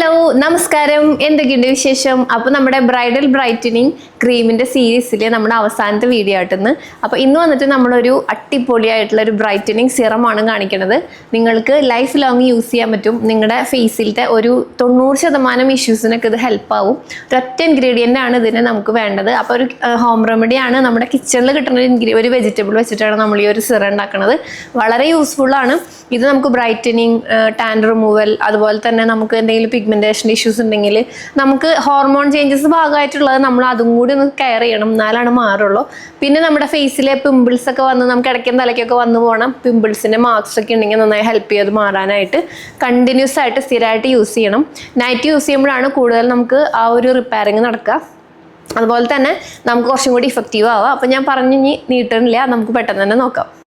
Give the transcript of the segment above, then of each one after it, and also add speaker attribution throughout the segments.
Speaker 1: Hello നമസ്കാരം. എന്തൊക്കെയുണ്ട് വിശേഷം? അപ്പോൾ നമ്മുടെ ബ്രൈഡൽ ബ്രൈറ്റനിങ് ക്രീമിന്റെ സീരീസിലെ നമ്മുടെ അവസാനത്തെ വീഡിയോ ആയിട്ടെന്ന് അപ്പോൾ ഇന്ന് വന്നിട്ട് നമ്മളൊരു അടിപൊളിയായിട്ടുള്ള ഒരു ബ്രൈറ്റനിങ് സിറമാണ് കാണിക്കുന്നത് നിങ്ങൾക്ക് ലൈഫ് ലോങ് യൂസ് ചെയ്യാൻ പറ്റും. നിങ്ങളുടെ ഫേസിലത്തെ ഒരു തൊണ്ണൂറ് ശതമാനം ഇഷ്യൂസിനൊക്കെ ഇത് ഹെൽപ്പ് ആവും. ഒരൊറ്റ ഇൻഗ്രീഡിയന്റ് ആണ് ഇതിന് നമുക്ക് വേണ്ടത്. അപ്പോൾ ഒരു ഹോം റെമഡി ആണ് നമ്മുടെ കിച്ചണിൽ കിട്ടുന്ന ഒരു ഇൻഗ്രീ ഒരു വെജിറ്റബിൾ വെച്ചിട്ടാണ് നമ്മൾ ഈ ഒരു സിറ ഉണ്ടാക്കുന്നത് വളരെ യൂസ്ഫുൾ ആണ്. ഇത് നമുക്ക് ബ്രൈറ്റനിങ് ടാൻ റിമൂവൽ അതുപോലെ തന്നെ നമുക്ക് എന്തെങ്കിലും പിഗ്മെന്റേഷൻ ഇഷ്യൂസ് ഉണ്ടെങ്കിൽ നമുക്ക് ഹോർമോൺ ചേഞ്ചസ് ഭാഗമായിട്ടുള്ളത് നമ്മൾ അതും കൂടി ഒന്ന് കെയർ ചെയ്യണം എന്നാലാണ് മാറുള്ളൂ. പിന്നെ നമ്മുടെ ഫേസിലെ പിമ്പിൾസ് ഒക്കെ വന്ന് നമുക്ക് ഇടയ്ക്കും തലയ്ക്കൊക്കെ വന്നു പോകണം. പിമ്പിൾസിന്റെ മാർക്സ് ഒക്കെ ഉണ്ടെങ്കിൽ നന്നായി ഹെൽപ്പ് ചെയ്ത് മാറാനായിട്ട് കണ്ടിന്യൂസ് ആയിട്ട് സ്ഥിരമായിട്ട് യൂസ് ചെയ്യണം. നൈറ്റ് യൂസ് ചെയ്യുമ്പോഴാണ് കൂടുതൽ നമുക്ക് ആ ഒരു റിപ്പയറിങ് നടക്കുക. അതുപോലെ തന്നെ നമുക്ക് കുറച്ചും കൂടി ഇഫക്റ്റീവ് ആവാം അപ്പം ഞാൻ പറഞ്ഞു ഇനി നീട്ടണില്ല. നമുക്ക് പെട്ടെന്ന് തന്നെ നോക്കാം.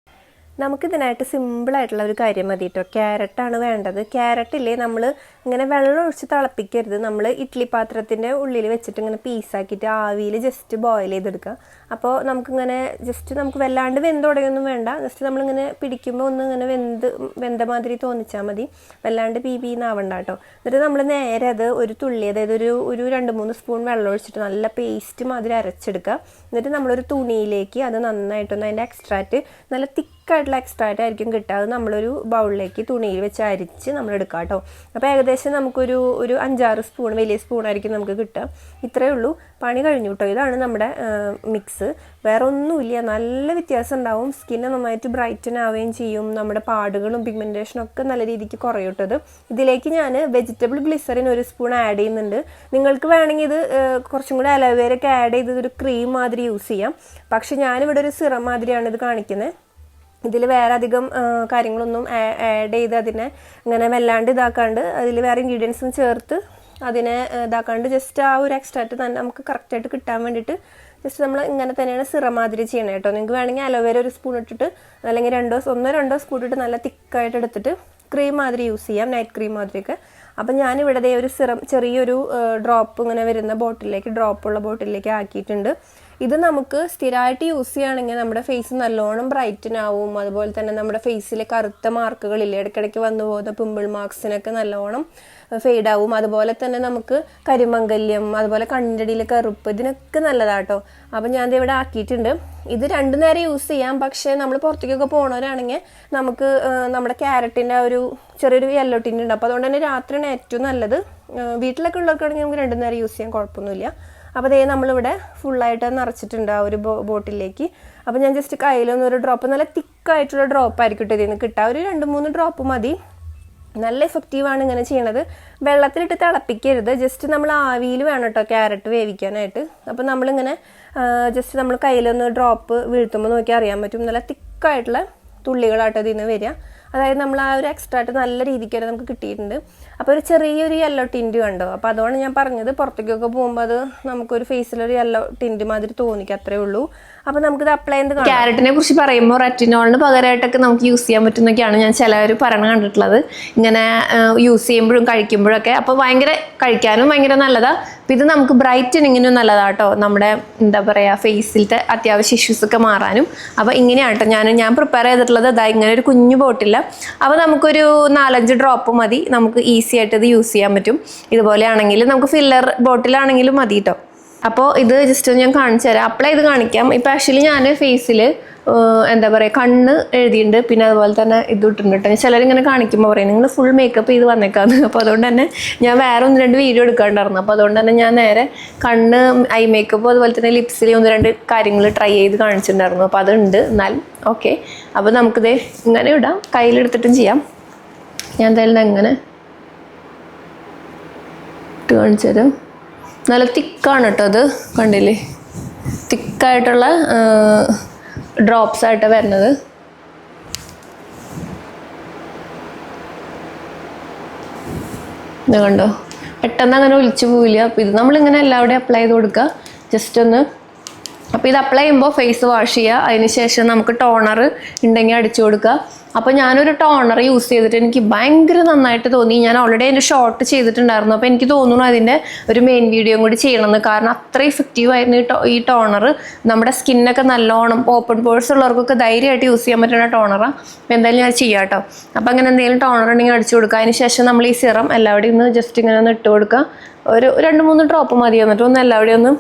Speaker 2: നമുക്കിതിനായിട്ട് സിമ്പിളായിട്ടുള്ള ഒരു കാര്യം മതി കേട്ടോ ക്യാരറ്റാണ് വേണ്ടത്. ക്യാരറ്റില്ലേ നമ്മൾ ഇങ്ങനെ വെള്ളം ഒഴിച്ച് തിളപ്പിക്കരുത്. നമ്മൾ ഇഡ്ഡലി പാത്രത്തിന്റെ ഉള്ളിൽ വെച്ചിട്ട് ഇങ്ങനെ പീസാക്കിയിട്ട് ആവിയിൽ ജസ്റ്റ് ബോയിൽ ചെയ്തെടുക്കുക അപ്പോൾ നമുക്കിങ്ങനെ ജസ്റ്റ് നമുക്ക് വല്ലാണ്ട് വെന്ത് തുടങ്ങിയൊന്നും വേണ്ട. ജസ്റ്റ് നമ്മളിങ്ങനെ പിടിക്കുമ്പോൾ ഒന്ന് ഇങ്ങനെ വെന്ത് വെന്ത മാതിരി തോന്നിച്ചാൽ മതി. വല്ലാണ്ട് പി പി എന്നാവണ്ട കേട്ടോ എന്നിട്ട് നമ്മൾ നേരെ അത് ഒരു തുള്ളി അതായത് ഒരു ഒരു രണ്ട് മൂന്ന് സ്പൂൺ വെള്ളം ഒഴിച്ചിട്ട് നല്ല പേസ്റ്റ് മാതിരി അരച്ചെടുക്കുക എന്നിട്ട് നമ്മളൊരു തുണിയിലേക്ക് അത് നന്നായിട്ടൊന്ന് അതിന്റെ എക്സ്ട്രാക്റ്റ് നല്ല തിക്കായിട്ടുള്ള എക്സ്ട്രാക്റ്റ് ആയിരിക്കും കിട്ടുക. അത് നമ്മളൊരു ബൗളിലേക്ക് തുണിയിൽ വെച്ച് അരിച്ച് നമ്മൾ എടുക്കുക കേട്ടോ അപ്പോൾ ഏകദേശം നമുക്കൊരു ഒരു അഞ്ചാറ് സ്പൂൺ വലിയ സ്പൂണായിരിക്കും നമുക്ക് കിട്ടുക. ഇത്രയേ ഉള്ളൂ. പണി കഴിഞ്ഞു കേട്ടോ ഇതാണ് നമ്മുടെ മിക്സ് വേറെ ഒന്നുമില്ല നല്ല വ്യത്യാസം ഉണ്ടാവും. സ്കിന്നെ നന്നായിട്ട് ബ്രൈറ്റൻ ആവുകയും ചെയ്യും. നമ്മുടെ പാടുകളും പിഗ്മെന്റേഷനും ഒക്കെ നല്ല രീതിക്ക് കുറയൂട്ടത് ഇത്. ഇതിലേക്ക് ഞാൻ വെജിറ്റബിൾ ഗ്ലിസറിൻ ഒരു സ്പൂൺ ആഡ് ചെയ്യുന്നുണ്ട്. നിങ്ങൾക്ക് വേണമെങ്കിൽ ഇത് കുറച്ചും കൂടി അലോവേരൊക്കെ ആഡ് ചെയ്ത് ഒരു ക്രീം മാതിരി യൂസ് ചെയ്യാം. പക്ഷെ ഞാനിവിടെ ഒരു സിറം മാതിരിയാണ് ഇത് കാണിക്കുന്നത് ഇതിൽ വേറെ അധികം കാര്യങ്ങളൊന്നും ആഡ് ചെയ്ത് അതിനെ ഇങ്ങനെ വല്ലാണ്ട് ഇതാക്കാണ്ട് അതിൽ വേറെ ഇൻഗ്രീഡിയൻസും ചേർത്ത് അതിനെ ഇതാക്കാണ്ട് ജസ്റ്റ് ആ ഒരു എക്സ്ട്രാക്റ്റ് തന്നെ നമുക്ക് കറക്റ്റായിട്ട് കിട്ടാൻ വേണ്ടിയിട്ട് ജസ്റ്റ് നമ്മൾ ഇങ്ങനെ തന്നെയാണ് സിറമാതിരി ചെയ്യണം കേട്ടോ നിങ്ങൾക്ക് വേണമെങ്കിൽ അലോവേര ഒരു സ്പൂൺ ഇട്ടിട്ട് അല്ലെങ്കിൽ രണ്ടോ ഒന്നോ രണ്ടോ സ്പൂൺ ഇട്ട് നല്ല തിക്കായിട്ട് എടുത്തിട്ട് ക്രീം മാതിരി യൂസ് ചെയ്യാം നൈറ്റ് ക്രീം മാതിരിയൊക്കെ. അപ്പം ഞാനിവിടെ ഒരു സിറം ചെറിയൊരു ഡ്രോപ്പ് ഇങ്ങനെ വരുന്ന ബോട്ടിലേക്ക് ഡ്രോപ്പുള്ള ബോട്ടിലേക്ക് ആക്കിയിട്ടുണ്ട്. ഇത് നമുക്ക് സ്ഥിരമായിട്ട് യൂസ് ചെയ്യുകയാണെങ്കിൽ നമ്മുടെ ഫേസ് നല്ലോണം ബ്രൈറ്റൻ ആവും അതുപോലെ തന്നെ നമ്മുടെ ഫേസിൽ കറുത്ത മാർക്കുകളില്ലേ ഇടയ്ക്കിടയ്ക്ക് വന്നു പോകുന്ന പിമ്പിൾ മാർക്സിനൊക്കെ നല്ലോണം ഫെയ്ഡ് ആവും. അതുപോലെ തന്നെ നമുക്ക് കരിമംഗല്യം അതുപോലെ കണ്ണിന്റെ കറുപ്പ് ഇതിനൊക്കെ നല്ലതാട്ടോ. അപ്പം ഞാൻ ഇവിടെ ആക്കിയിട്ടുണ്ട്. ഇത് രണ്ടു നേരം യൂസ് ചെയ്യാം. പക്ഷേ നമ്മൾ പുറത്തേക്കൊക്കെ പോണവരാണെങ്കിൽ നമുക്ക് നമ്മുടെ ക്യാരറ്റിന്റെ ഒരു ചെറിയൊരു യെല്ലോ ടിന്റ് ഉണ്ട്. അപ്പോൾ അതുകൊണ്ട് തന്നെ രാത്രിയാണ് ഏറ്റവും നല്ലത്. വീട്ടിലൊക്കെ ഉള്ളവർക്കാണെങ്കിൽ നമുക്ക് രണ്ടു നേരം യൂസ് ചെയ്യാൻ കുഴപ്പമൊന്നുമില്ല. അപ്പോൾ അതേ നമ്മളിവിടെ ഫുള്ളായിട്ട് നിറച്ചിട്ടുണ്ട് ആ ഒരു ബോട്ടിലേക്ക്. അപ്പോൾ ഞാൻ ജസ്റ്റ് കയ്യിലൊന്നും ഒരു ഡ്രോപ്പ് നല്ല തിക്കായിട്ടുള്ള ഡ്രോപ്പ് ആയിരിക്കും കേട്ടോ ഇതിൽ നിന്ന് കിട്ടുക ഒരു രണ്ട് മൂന്ന് ഡ്രോപ്പ് മതി. നല്ല എഫക്റ്റീവാണ് ഇങ്ങനെ ചെയ്യണത്. വെള്ളത്തിലിട്ട് തിളപ്പിക്കരുത്. ജസ്റ്റ് നമ്മൾ ആവിയിൽ വേണം കേട്ടോ ക്യാരറ്റ് വേവിക്കാനായിട്ട്. അപ്പോൾ നമ്മളിങ്ങനെ ജസ്റ്റ് നമ്മൾ കയ്യിലൊന്ന് ഡ്രോപ്പ് വീഴ്ത്തുമ്പോൾ നോക്കി അറിയാൻ പറ്റും. നല്ല തിക്കായിട്ടുള്ള തുള്ളികളാട്ടോ ഇതിൽ നിന്ന് വരിക അതായത് നമ്മൾ ആ ഒരു എക്സ്ട്രാക്റ്റ് നല്ല രീതിക്ക് തന്നെ നമുക്ക് കിട്ടിയിട്ടുണ്ട്. അപ്പോൾ ഒരു ചെറിയൊരു യെല്ലോ ടിന്റ് കണ്ടോ? അപ്പോൾ അതുകൊണ്ട് ഞാൻ പറഞ്ഞത് പുറത്തേക്കൊക്കെ പോകുമ്പോൾ അത് നമുക്കൊരു ഫേസിലൊരു യെല്ലോ ടിന്റ് മാതിരി തോന്നിക്കും അത്രേ ഉള്ളൂ. അപ്പോൾ നമുക്കിത് അപ്ലൈ ചെയ്ത്
Speaker 1: ക്യാരറ്റിനെ കുറിച്ച് പറയുമ്പോൾ റെറ്റിനോളിന് പകരമായിട്ടൊക്കെ നമുക്ക് യൂസ് ചെയ്യാൻ പറ്റുന്നൊക്കെയാണ് ഞാൻ ചിലവർ പറയണ കണ്ടിട്ടുള്ളത്. ഇങ്ങനെ യൂസ് ചെയ്യുമ്പോഴും കഴിക്കുമ്പോഴൊക്കെ. അപ്പോൾ ഭയങ്കര കഴിക്കാനും ഭയങ്കര നല്ലതാണ് അപ്പോൾ ഇത് നമുക്ക് ബ്രൈറ്റനിങ്ങിനും നല്ലതാണ് കേട്ടോ നമ്മുടെ എന്താ പറയുക ഫേസിലത്തെ അത്യാവശ്യ ഇഷ്യൂസ് ഒക്കെ മാറാനും. അപ്പോൾ ഇങ്ങനെയാണ് കേട്ടോ ഞാൻ ഞാൻ പ്രിപ്പയർ ചെയ്തിട്ടുള്ളത് ഇതാ ഇങ്ങനെ ഒരു കുഞ്ഞു ബോട്ടില്ല അപ്പോൾ നമുക്കൊരു നാലഞ്ച് ഡ്രോപ്പ് മതി. നമുക്ക് ഈസി ആയിട്ട് ഇത് യൂസ് ചെയ്യാൻ പറ്റും. ഇതുപോലെയാണെങ്കിൽ നമുക്ക് ഫില്ലർ ബോട്ടിലാണെങ്കിലും മതി കേട്ടോ അപ്പോൾ ഇത് ജസ്റ്റ് ഞാൻ കാണിച്ചു തരാം. അപ്ലൈ ചെയ്ത് കാണിക്കാം. ഇപ്പം ആക്ച്വലി ഞാൻ ഫേസിൽ എന്താ പറയുക കണ്ണ് എഴുതിയിട്ടുണ്ട് പിന്നെ അതുപോലെ തന്നെ ഇത് ഇട്ടിട്ടുണ്ട് ചിലരിങ്ങനെ കാണിക്കുമ്പോൾ പറയും നിങ്ങൾ ഫുൾ മേക്കപ്പ് ചെയ്ത് വന്നേക്കാന്ന്. അപ്പോൾ അതുകൊണ്ട് തന്നെ ഞാൻ വേറെ ഒന്ന് രണ്ട് വീഡിയോ എടുക്കാണ്ടായിരുന്നു. അപ്പോൾ അതുകൊണ്ട് തന്നെ ഞാൻ നേരെ കണ്ണ് ഐ മേക്കപ്പ് അതുപോലെ തന്നെ ലിപ്സിൽ ഒന്ന് രണ്ട് കാര്യങ്ങൾ ട്രൈ ചെയ്ത് കാണിച്ചിട്ടുണ്ടായിരുന്നു. അപ്പോൾ അതുണ്ട്. എന്നാൽ ഓക്കെ അപ്പോൾ നമുക്കിത് ഇങ്ങനെ ഇടാം. കയ്യിലെടുത്തിട്ടും ചെയ്യാം. ഞാൻ എന്തായാലും ഇട്ട് കാണിച്ചു തരാം. നല്ല തിക്കാണ് കേട്ടോ അത് കണ്ടില്ലേ? തിക്കായിട്ടുള്ള ഡ്രോപ്സ് ആയിട്ട് വരുന്നത്. കണ്ടോ? പെട്ടെന്ന് അങ്ങനെ ഒലിച്ചു പോവില്ല. അപ്പോൾ ഇത് നമ്മളിങ്ങനെ എല്ലാവിടെയും അപ്ലൈ ചെയ്ത് കൊടുക്കുക. ജസ്റ്റ് ഒന്ന് അപ്പോൾ ഇത് അപ്ലൈ ചെയ്യുമ്പോൾ ഫേസ് വാഷ് ചെയ്യുക അതിന് ശേഷം നമുക്ക് ടോണർ ഉണ്ടെങ്കിൽ അടിച്ചു കൊടുക്കുക. അപ്പോൾ ഞാനൊരു ടോണർ യൂസ് ചെയ്തിട്ട് എനിക്ക് ഭയങ്കര നന്നായിട്ട് തോന്നി. ഞാൻ ഓൾറെഡി അതിന്റെ ഷോർട്ട് ചെയ്തിട്ടുണ്ടായിരുന്നു. അപ്പോൾ എനിക്ക് തോന്നുന്നു അതിന്റെ ഒരു മെയിൻ വീഡിയോ കൂടി ചെയ്യണമെന്ന്. കാരണം അത്ര ഇഫക്റ്റീവ് ആയിരുന്നു ഈ ഈ ടോണർ നമ്മുടെ സ്കിന്നൊക്കെ നല്ലോണം ഓപ്പൺ പോഴ്സ് ഉള്ളവർക്കൊക്കെ ധൈര്യമായിട്ട് യൂസ് ചെയ്യാൻ പറ്റുന്ന ടോണറാണ് അപ്പോൾ എന്തായാലും ഞാൻ ചെയ്യാം കേട്ടോ. അപ്പോൾ അങ്ങനെ എന്തെങ്കിലും ടോണർ ഉണ്ടെങ്കിൽ അടിച്ചു കൊടുക്കുക. അതിന് ശേഷം നമ്മൾ ഈ സിറം എല്ലാവിടെയും ഒന്ന് ജസ്റ്റ് ഇങ്ങനെ ഒന്ന് ഇട്ട് കൊടുക്കുക. ഒരു രണ്ട് മൂന്ന് ഡ്രോപ്പ് മതി. എന്നിട്ട് ഒന്ന് എല്ലാവിടെയും ഒന്ന്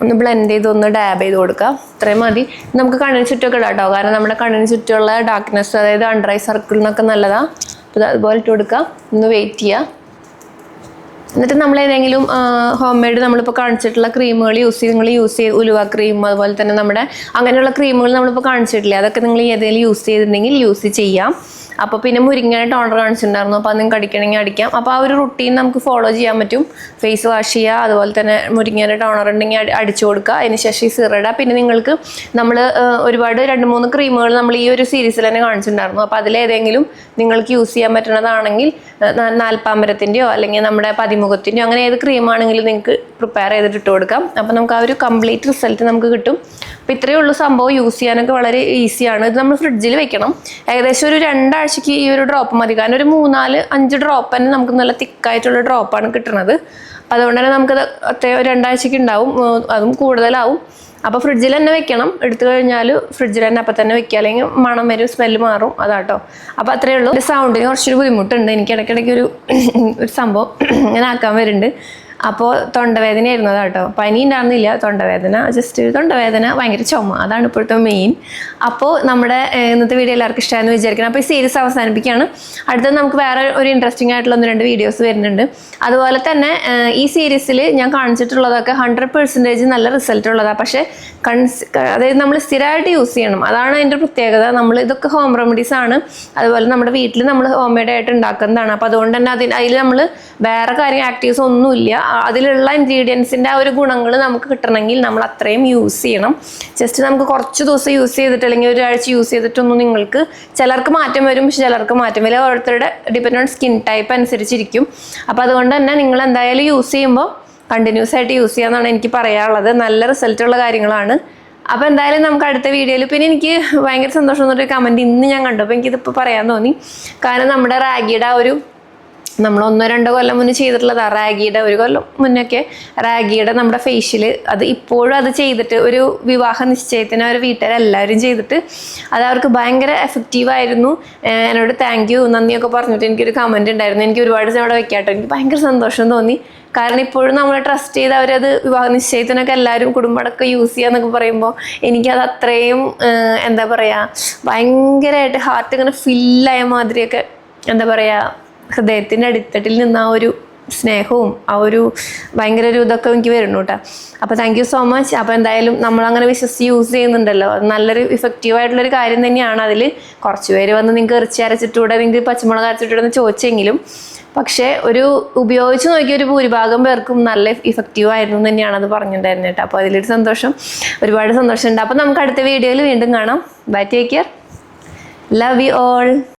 Speaker 1: ഒന്ന് ബ്ലെൻഡ് ചെയ്ത് ഒന്ന് ഡാബ് ചെയ്ത് കൊടുക്കുക ഇത്രയും മതി. നമുക്ക് കണ്ണിന് ചുറ്റൊക്കെ ഇടാം കേട്ടോ കാരണം നമ്മുടെ കണ്ണിന് ചുറ്റുമുള്ള ഡാർക്ക്നെസ് അതായത് അണ്ടർ ഐ സർക്കിളിനൊക്കെ നല്ലതാണ് അപ്പോൾ അതുപോലെ ഇട്ട് കൊടുക്കുക ഒന്ന് വെയിറ്റ് ചെയ്യുക എന്നിട്ട് നമ്മൾ ഏതെങ്കിലും ഹോം മെയ്ഡ് നമ്മളിപ്പോൾ കാണിച്ചിട്ടുള്ള ക്രീമുകൾ യൂസ് ചെയ്ത് നിങ്ങൾ യൂസ് ചെയ്ത് ഉലുവ ക്രീം അതുപോലെ തന്നെ നമ്മുടെ അങ്ങനെയുള്ള ക്രീമുകൾ നമ്മളിപ്പോൾ കാണിച്ചിട്ടില്ലേ? അതൊക്കെ നിങ്ങൾ ഏതെങ്കിലും യൂസ് ചെയ്തിട്ടുണ്ടെങ്കിൽ യൂസ് ചെയ്യാം. അപ്പോൾ പിന്നെ മുരിങ്ങയുടെ ടോണർ കാണിച്ചിട്ടുണ്ടായിരുന്നു. അപ്പോൾ അതും കടിക്കണമെങ്കിൽ അടിക്കാം. അപ്പോൾ ആ ഒരു റുട്ടീൻ നമുക്ക് ഫോളോ ചെയ്യാൻ പറ്റും. ഫേസ് വാഷ് ചെയ്യുക അതുപോലെ തന്നെ മുരിങ്ങയുടെ ടോണർ ഉണ്ടെങ്കിൽ അടി- അടിച്ചു കൊടുക്കുക. അതിനുശേഷം ഈ സിറിടുക പിന്നെ നിങ്ങൾക്ക് നമ്മൾ ഒരുപാട് രണ്ട് മൂന്ന് ക്രീമുകൾ നമ്മൾ ഈ ഒരു സീരീസിൽ തന്നെ കാണിച്ചിട്ടുണ്ടായിരുന്നു. അപ്പോൾ അതിലേതെങ്കിലും നിങ്ങൾക്ക് യൂസ് ചെയ്യാൻ പറ്റുന്നതാണെങ്കിൽ നാൽപ്പാമ്പരത്തിന്റെയോ അല്ലെങ്കിൽ നമ്മുടെ പതിമുഖത്തിന്റെയോ അങ്ങനെ ഏത് ക്രീമാണെങ്കിലും നിങ്ങൾക്ക് പ്രിപ്പയർ ചെയ്തിട്ട് ഇട്ട് കൊടുക്കാം. അപ്പോൾ നമുക്ക് ആ ഒരു കംപ്ലീറ്റ് റിസൾട്ട് നമുക്ക് കിട്ടും. അപ്പോൾ ഇത്രയേ ഉള്ളൂ സംഭവം യൂസ് ചെയ്യാനൊക്കെ വളരെ ഈസിയാണ് ഇത് നമ്മൾ ഫ്രിഡ്ജിൽ വെക്കണം. ഏകദേശം ഒരു രണ്ടാഴ്ചയ്ക്ക് ഈ ഒരു ഡ്രോപ്പ് മതി. കാരണം ഒരു മൂന്നാൽ അഞ്ച് ഡ്രോപ്പ് തന്നെ നമുക്ക് നല്ല തിക്കായിട്ടുള്ള ഡ്രോപ്പാണ് കിട്ടുന്നത് അപ്പോൾ അതുകൊണ്ട് തന്നെ നമുക്കത് അത്യാവശ്യം രണ്ടാഴ്ചയ്ക്ക് ഉണ്ടാവും അതും കൂടുതലാവും. അപ്പോൾ ഫ്രിഡ്ജിൽ തന്നെ വെക്കണം. എടുത്തു കഴിഞ്ഞാൽ ഫ്രിഡ്ജിൽ തന്നെ അപ്പം തന്നെ വെക്കുക. അല്ലെങ്കിൽ മണം വരും സ്മെല്ല് മാറും. അതാട്ടോ. അപ്പോൾ അത്രയേ ഉള്ളൂ. സൗണ്ടിന് കുറച്ചൊരു ബുദ്ധിമുട്ടുണ്ട്. എനിക്ക് ഇടയ്ക്കിടയ്ക്ക് ഒരു ഒരു സംഭവം ഇങ്ങനെ ആക്കാൻ വരുന്നുണ്ട്. അപ്പോൾ തൊണ്ടവേദനയായിരുന്നു കേട്ടോ പനി ഉണ്ടായിരുന്നില്ല തൊണ്ടവേദന ജസ്റ്റ് തൊണ്ടവേദന ഭയങ്കര ചുമ അതാണ് ഇപ്പോഴത്തെ മെയിൻ അപ്പോൾ നമ്മുടെ ഇന്നത്തെ വീഡിയോ എല്ലാവർക്കും ഇഷ്ടമായെന്ന് വിചാരിക്കണം. അപ്പോൾ ഈ സീരീസ് അവസാനിപ്പിക്കുകയാണ്. അടുത്തത് നമുക്ക് വേറെ ഒരു ഇൻട്രസ്റ്റിംഗ് ആയിട്ടുള്ള ഒന്ന് രണ്ട് വീഡിയോസ് വരുന്നുണ്ട്. അതുപോലെ തന്നെ ഈ സീരീസിൽ ഞാൻ കാണിച്ചിട്ടുള്ളതൊക്കെ ഹൺഡ്രഡ് പെർസെന്റേജ് നല്ല റിസൾട്ട് ഉള്ളതാണ് പക്ഷേ കൺസ് അതായത് നമ്മൾ സ്ഥിരമായിട്ട് യൂസ് ചെയ്യണം. അതാണ് അതിന്റെ പ്രത്യേകത. നമ്മൾ ഇതൊക്കെ ഹോം റെമഡീസ് ആണ്. അതുപോലെ നമ്മുടെ വീട്ടിൽ നമ്മൾ ഹോം മെയ്ഡ് ആയിട്ട് ഉണ്ടാക്കുന്നതാണ് അപ്പോൾ അതുകൊണ്ട് തന്നെ അതിൽ നമ്മൾ വേറെ കാര്യം ആക്റ്റീവ്സ് ഒന്നുമില്ല. അതിലുള്ള ഇൻഗ്രീഡിയൻസിന്റെ ആ ഒരു ഗുണങ്ങൾ നമുക്ക് കിട്ടണമെങ്കിൽ നമ്മൾ അത്രയും യൂസ് ചെയ്യണം. ജസ്റ്റ് നമുക്ക് കുറച്ച് ദിവസം യൂസ് ചെയ്തിട്ട് അല്ലെങ്കിൽ ഒരാഴ്ച യൂസ് ചെയ്തിട്ടൊന്നും നിങ്ങൾക്ക് ചിലർക്ക് മാറ്റം വരും പക്ഷെ ചിലർക്ക് മാറ്റം വരില്ല. ഓരോരുത്തരുടെ ഡിപ്പെൻഡ് ഓൺ സ്കിൻ ടൈപ്പ് അനുസരിച്ചിരിക്കും. അപ്പോൾ അതുകൊണ്ട് തന്നെ നിങ്ങൾ എന്തായാലും യൂസ് ചെയ്യുമ്പോൾ കണ്ടിന്യൂസ് ആയിട്ട് യൂസ് ചെയ്യാമെന്നാണ് എനിക്ക് പറയാനുള്ളത്. നല്ല റിസൾട്ടുള്ള കാര്യങ്ങളാണ്. അപ്പോൾ എന്തായാലും നമുക്ക് അടുത്ത വീഡിയോയിൽ പിന്നെ എനിക്ക് ഭയങ്കര സന്തോഷം എന്നൊരു കമന്റ് ഇന്ന് ഞാൻ കണ്ടു. അപ്പോൾ എനിക്കിതിപ്പോൾ പറയാൻ തോന്നി. കാരണം നമ്മുടെ റാഗിയുടെ ആ ഒരു നമ്മൾ ഒന്നോ രണ്ടോ കൊല്ലം മുന്നേ ചെയ്തിട്ടുള്ളതാണ് റാഗിയുടെ ഒരു കൊല്ലം മുന്നൊക്കെ റാഗിയുടെ നമ്മുടെ ഫേഷ്യൽ അത് ഇപ്പോഴും അത് ചെയ്തിട്ട് ഒരു വിവാഹ നിശ്ചയത്തിന് അവർ വീട്ടുകാരെല്ലാവരും ചെയ്തിട്ട് അത് അവർക്ക് ഭയങ്കര എഫക്റ്റീവ് ആയിരുന്നു. ഏഹ് എന്നോട് താങ്ക് യു നന്ദിയൊക്കെ പറഞ്ഞിട്ട് എനിക്കൊരു കമന്റ് ഉണ്ടായിരുന്നു. എനിക്ക് ഒരുപാട് അവിടെ വെക്കാട്ടോ. എനിക്ക് ഭയങ്കര സന്തോഷം തോന്നി. കാരണം ഇപ്പോഴും നമ്മൾ ട്രസ്റ്റ് ചെയ്ത് അവരത് വിവാഹ നിശ്ചയത്തിനൊക്കെ എല്ലാവരും കുടുംബമടക്കം യൂസ് ചെയ്യാന്നൊക്കെ പറയുമ്പോൾ എനിക്കത് അത്രയും എന്താ പറയുക ഭയങ്കരമായിട്ട് ഹാർട്ട് ഇങ്ങനെ ഫില്ലായ മാതിരിയൊക്കെ എന്താ പറയുക ഹൃദയത്തിന്റെ അടിത്തട്ടിൽ നിന്ന് ആ ഒരു സ്നേഹവും ആ ഒരു ഭയങ്കര ഒരു ഇതൊക്കെ എനിക്ക് വരുന്നു കേട്ടോ അപ്പോൾ താങ്ക് യു സോ മച്ച് അപ്പോൾ എന്തായാലും നമ്മളങ്ങനെ വിശ്വസിച്ച് യൂസ് ചെയ്യുന്നുണ്ടല്ലോ. അത് നല്ലൊരു ഇഫക്റ്റീവ് ആയിട്ടുള്ളൊരു കാര്യം തന്നെയാണ് അതിൽ. കുറച്ച് പേര് വന്ന് നിങ്ങൾക്ക് ഇറച്ചി അരച്ചിട്ടൂടെ നിങ്ങൾക്ക് പച്ചമുളക് അരച്ചിട്ടൂടെ എന്ന് ചോദിച്ചെങ്കിലും പക്ഷേ ഒരു ഉപയോഗിച്ച് നോക്കിയ ഒരു ഭൂരിഭാഗം പേർക്കും നല്ല ഇഫക്റ്റീവ് ആയിരുന്നു തന്നെയാണ് അത് പറഞ്ഞിട്ടുണ്ടായിരുന്നത് കേട്ടോ അപ്പോൾ അതിലൊരു സന്തോഷം ഒരുപാട് സന്തോഷമുണ്ട്. അപ്പോൾ നമുക്ക് അടുത്ത വീഡിയോയിൽ വീണ്ടും കാണാം. Bye take care love you all